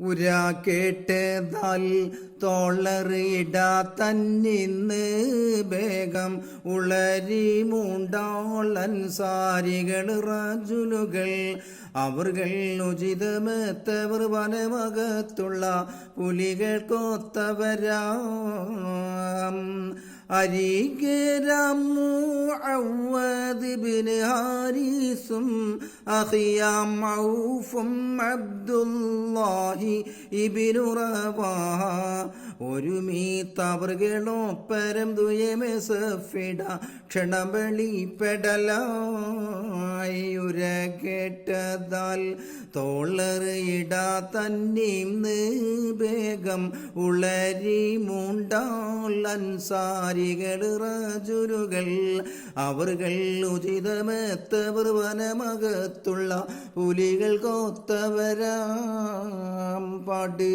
ഉരാ കേട്ടതാൽ തോളറിയിടാ തന്നിന്ന് വേഗം ഉളരി മൂണ്ടാളൻ സാരികൾ റജുലുകൾ. അവർകൾ ഉചിതമെത്തവർ വനമകത്തുള്ള പുലികൾ കൊത്തവരാം. അരികരാമു അവദിബിന് ഹാരിസും അഹിയാം ഔഫും അബ്ദുല്ലാഹി ഇബിനുറവാ ഒരു മീത്തവർകളോ പരം ദുയമെ സഫിട ഉര കേട്ടതാൽ തോളറിയിടാ തന്നീന്ന് വേഗം ഉളരി മൂണ്ടാൽ അൻസാരികൾ റജുരുകൾ. അവർകൾ ഉചിതമെത്തവർ വനമകത്തുള്ള പുലികൾ കോത്തവരാം പാട്ട്